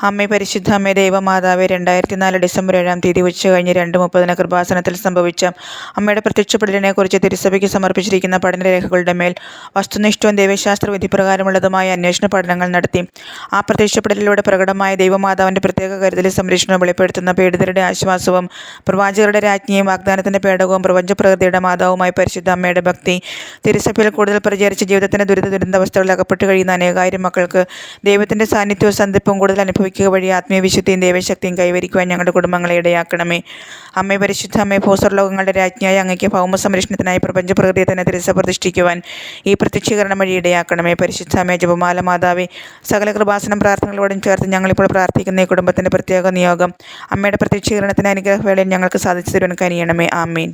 അമ്മേ പരിശുദ്ധ അമ്മേ ദേവമാതാവ് രണ്ടായിരത്തി നാല് ഡിസംബർ ഏഴാം തീയതി ഉച്ച കഴിഞ്ഞ് രണ്ട് മുപ്പതിന് കൃപാസനത്തിൽ സംഭവിച്ച അമ്മയുടെ പ്രത്യക്ഷപ്പെടലിനെക്കുറിച്ച് തിരുസഭയ്ക്ക് സമർപ്പിച്ചിരിക്കുന്ന പഠനരേഖകളുടെ മേൽ വസ്തുനിഷ്ഠവും ദൈവശാസ്ത്ര വിധിപ്രകാരമുള്ളതുമായ അന്വേഷണ പഠനങ്ങൾ നടത്തി. ആ പ്രത്യക്ഷപ്പെടലിലൂടെ പ്രകടമായ ദൈവമാതാവിന്റെ പ്രത്യേക കരുതലും സംരക്ഷണവും വെളിപ്പെടുത്തുന്ന പീഡിതരുടെ ആശ്വാസവും പ്രവാചകരുടെ രാജ്ഞിയും വാഗ്ദാനത്തിന്റെ പേടകവും പ്രപഞ്ചപ്രകൃതിയുടെ മാതാവുമായി പരിശുദ്ധ അമ്മയുടെ ഭക്തി തിരുസഭയിൽ കൂടുതൽ പ്രചരിച്ച് ജീവിതത്തിന്റെ ദുരിത ദുരന്തവസ്ഥകളിൽ അകപ്പെട്ട് കഴിയുന്ന അനേകായിരം മക്കൾക്ക് ദൈവത്തിന്റെ സാന്നിധ്യവും സന്ധിപ്പും കൂടുതൽ അനുഭവിക്കും അനുഭവിക്കുക വഴി ആത്മീയവിശുദ്ധിയും ദൈവശക്തിയും കൈവരിക്കുവാൻ ഞങ്ങളുടെ കുടുംബങ്ങളെ ഇടയാക്കണമേ. അമ്മേ പരിശുദ്ധ അമ്മേ ഭൂസ്വർലോകങ്ങളുടെ രാജ്ഞിയായ അങ്ങയ്ക്ക് ഭൗമ സംരക്ഷണത്തിനായി പ്രപഞ്ച പ്രകൃതിയെ തന്നെ തിരിച്ച പ്രതിഷ്ഠിക്കുവാൻ ഈ പ്രത്യക്ഷീകരണം വഴി ഇടയാക്കണമേ. പരിശുദ്ധ അമ്മേ ജപമാല മാതാവേ സകല കൃപാസനം പ്രാർത്ഥനകളോടും ചേർത്ത് ഞങ്ങളിപ്പോൾ പ്രാർത്ഥിക്കുന്ന ഈ കുടുംബത്തിന്റെ പ്രത്യേക നിയോഗം അമ്മയുടെ പ്രത്യക്ഷീകരണത്തിന് അനുഗ്രഹവേളയിൽ ഞങ്ങൾക്ക് സാധിച്ചു തരുവാൻ കനിയണമേ. ആമീൻ.